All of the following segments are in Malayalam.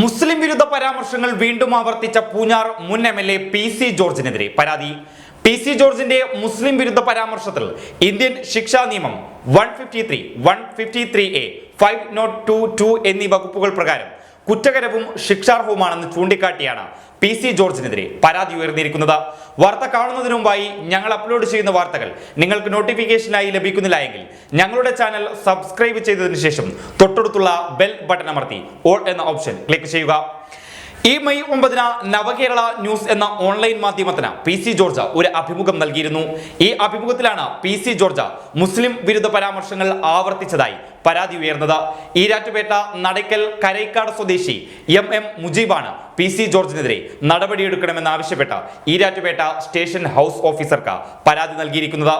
മുസ്ലിം വിരുദ്ധ പരാമർശങ്ങൾ വീണ്ടും ആവർത്തിച്ച പൂഞ്ഞാർ മുൻ M L A P C ജോർജിനെതിരെ. പരാതി. പി സി ജോർജിന്റെ മുസ്ലിം വിരുദ്ധ പരാമർശത്തിൽ ഇന്ത്യൻ ശിക്ഷാ നിയമം one fifty three one fifty three A five nought two two എന്നീ വകുപ്പുകൾ പ്രകാരം കുറ്റകരവും ശിക്ഷാർഹവുമാണെന്ന് ചൂണ്ടിക്കാട്ടിയാണ് പി സി ജോർജിനെതിരെ പരാതി ഉയർന്നിരിക്കുന്നത്. വാർത്ത കാണുന്നതിന് മുമ്പായി ഞങ്ങൾ അപ്ലോഡ് ചെയ്യുന്ന വാർത്തകൾ നിങ്ങൾക്ക് നോട്ടിഫിക്കേഷനായി ലഭിക്കുന്നില്ല എങ്കിൽ ഞങ്ങളുടെ ചാനൽ സബ്സ്ക്രൈബ് ചെയ്തതിനു ശേഷം തൊട്ടടുത്തുള്ള ബെൽ ബട്ടൺ അമർത്തി ഓൾ എന്ന ഓപ്ഷൻ ക്ലിക്ക് ചെയ്യുക. ഈ മെയ് ഒമ്പതിന് നവകേരള ന്യൂസ് എന്ന ഓൺലൈൻ മാധ്യമത്തിന് പി സി ജോർജ ഒരു അഭിമുഖം നൽകിയിരുന്നു. ഈ അഭിമുഖത്തിലാണ് പി സി ജോർജ മുസ്ലിം വിരുദ്ധ പരാമർശങ്ങൾ ആവർത്തിച്ചതായി പരാതി ഉയർന്നത്. ഈരാറ്റുപേട്ട നടയ്ക്കൽ കരൈക്കാട് സ്വദേശി എം എം മുജീബാണ് പി സി ജോർജിനെതിരെ നടപടിയെടുക്കണമെന്ന് ആവശ്യപ്പെട്ട ഈരാറ്റുപേട്ട സ്റ്റേഷൻ ഹൗസ് ഓഫീസർക്ക് പരാതി നൽകിയിരിക്കുന്നത്.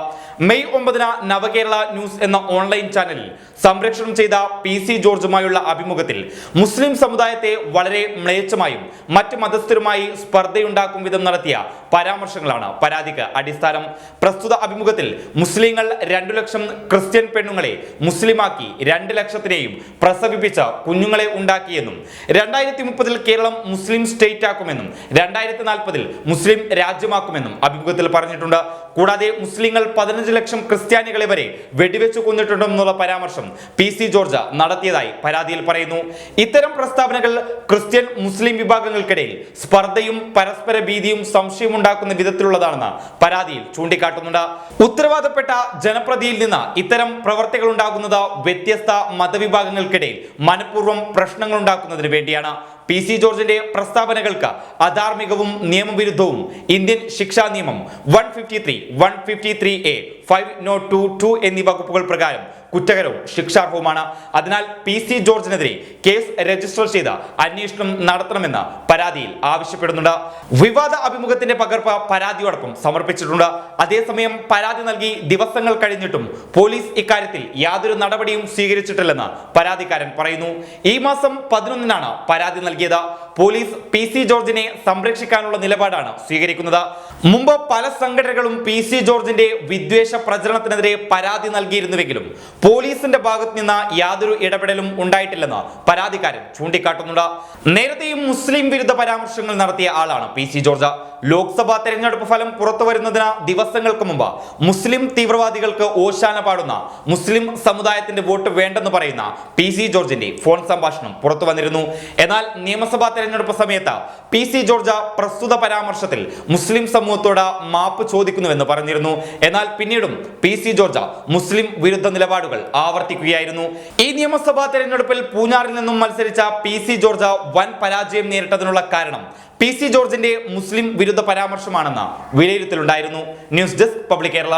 മെയ് ഒമ്പതിന് നവകേരള ന്യൂസ് എന്ന ഓൺലൈൻ ചാനലിൽ സംപ്രേഷണം ചെയ്ത പി സി ജോർജുമായുള്ള അഭിമുഖത്തിൽ മുസ്ലിം സമുദായത്തെ വളരെ മ്ലേച്ഛമായും മറ്റ് മതസ്ഥരുമായി സ്പർദ്ധയുണ്ടാക്കും വിധം നടത്തിയ പരാമർശങ്ങളാണ് പരാതിക്ക് അടിസ്ഥാനം. പ്രസ്തുത അഭിമുഖത്തിൽ മുസ്ലിങ്ങൾ രണ്ടു ലക്ഷം ക്രിസ്ത്യൻ പെണ്ണുങ്ങളെ മുസ്ലിമാക്കി രണ്ട് ലക്ഷത്തിനെയും പ്രസവിപ്പിച്ച കുഞ്ഞുങ്ങളെ ഉണ്ടാക്കിയെന്നും രണ്ടായിരത്തി മുപ്പതിൽ കേരളം മുസ്ലിം സ്റ്റേറ്റ് ആക്കുമെന്നും രണ്ടായിരത്തി നാൽപ്പതിൽ മുസ്ലിം രാജ്യമാക്കുമെന്നും അഭിമുഖത്തിൽ പറഞ്ഞിട്ടുണ്ട് കൂടാതെ മുസ്ലിങ്ങൾ പതിനഞ്ച് ലക്ഷം ക്രിസ്ത്യാനികളെ വരെ വെടിവെച്ച് കൊന്നിട്ടുണ്ടെന്നുള്ള പരാമർശം പി സി ജോർജ് നടത്തിയതായി പരാതിയിൽ പറയുന്നു. ഇത്തരം പ്രസ്താവനകൾ ക്രിസ്ത്യൻ മുസ്ലിം വിഭാഗങ്ങൾക്കിടയിൽ സ്പർദ്ധയും പരസ്പര ഭീതിയും സംശയവും ഉണ്ടാക്കുന്ന വിധത്തിലുള്ളതാണെന്ന് പരാതിയിൽ ചൂണ്ടിക്കാട്ടുന്നുണ്ട്. ഉത്തരവാദപ്പെട്ട ജനപ്രതിയിൽ നിന്ന് ഇത്തരം പ്രവർത്തികൾ ഉണ്ടാകുന്നത് വ്യത്യസ്ത മതവിഭാഗങ്ങൾക്കിടയിൽ മനഃപൂർവം പ്രശ്നങ്ങൾ ഉണ്ടാക്കുന്നതിന് വേണ്ടിയാണ്. പി സി ജോർജിന്റെ പ്രസ്താവനകൾക്ക് അധാർമികവും നിയമവിരുദ്ധവും ഇന്ത്യൻ ശിക്ഷാ നിയമം one fifty three one fifty three A five nought two two എന്നീ വകുപ്പുകൾ പ്രകാരം കുറ്റകരവും ശിക്ഷാർഹവുമാണ്. അതിനാൽ പി സി ജോർജിനെതിരെ കേസ് രജിസ്റ്റർ ചെയ്ത് അന്വേഷണം നടത്തണമെന്ന് പരാതിയിൽ ആവശ്യപ്പെടുന്നുണ്ട്. വിവാദ അഭിമുഖത്തിന്റെ പകർപ്പ് പരാതിയോടൊപ്പം സമർപ്പിച്ചിട്ടുണ്ട്. അതേസമയം പരാതി നൽകി ദിവസങ്ങൾ കഴിഞ്ഞിട്ടും പോലീസ് ഇക്കാര്യത്തിൽ യാതൊരു നടപടിയും സ്വീകരിച്ചിട്ടില്ലെന്ന് പരാതിക്കാരൻ പറയുന്നു. ഈ മാസം പതിനൊന്നിനാണ് പരാതി നൽകിയത്. പോലീസ് പി സി ജോർജിനെ സംരക്ഷിക്കാനുള്ള നിലപാടാണ് സ്വീകരിക്കുന്നത്. മുമ്പ് പല സംഘടനകളും പി സി ജോർജിന്റെ വിദ്വേഷ പ്രചരണത്തിനെതിരെ പരാതി നൽകിയിരുന്നുവെങ്കിലും പോലീസിന്റെ ഭാഗത്ത് നിന്ന് യാതൊരു ഇടപെടലും ഉണ്ടായിട്ടില്ലെന്ന് പരാതിക്കാരൻ ചൂണ്ടിക്കാട്ടുന്നുണ്ട്. നേരത്തെയും മുസ്ലിം വിരുദ്ധ പരാമർശങ്ങൾ നടത്തിയ ആളാണ് പി സി ജോർജ്. ലോക്സഭാ തെരഞ്ഞെടുപ്പ് ഫലം പുറത്തു വരുന്നതിന് ദിവസങ്ങൾക്ക് മുമ്പ് മുസ്ലിം തീവ്രവാദികൾക്ക് ഓശാന പാടുന്ന മുസ്ലിം സമുദായത്തിന്റെ വോട്ട് വേണ്ടെന്ന് പറയുന്ന പി സി ജോർജിന്റെ ഫോൺ സംഭാഷണം പുറത്തു വന്നിരുന്നു. എന്നാൽ നിയമസഭാ തെരഞ്ഞെടുപ്പ് സമയത്ത് പി സി ജോർജ് പ്രസ്തുത പരാമർശത്തിൽ മുസ്ലിം സമൂഹത്തോട് മാപ്പ് ചോദിക്കുന്നുവെന്ന് പറഞ്ഞിരുന്നു. എന്നാൽ പിന്നീടും പി സി ജോർജ് മുസ്ലിം വിരുദ്ധ നിലപാടുകൾ ആവർത്തിക്കുകയായിരുന്നു. ഈ നിയമസഭാ തെരഞ്ഞെടുപ്പിൽ പൂഞ്ഞാറിൽ നിന്നും മത്സരിച്ച പി സി ജോർജ് വൻ പരാജയം നേരിട്ടതിനുള്ള കാരണം പി സി ജോർജിന്റെ മുസ്ലിം വിരുദ്ധ പരാമർശമാണെന്ന് വിലയിരുത്തലുണ്ടായിരുന്നു. News desk public Kerala.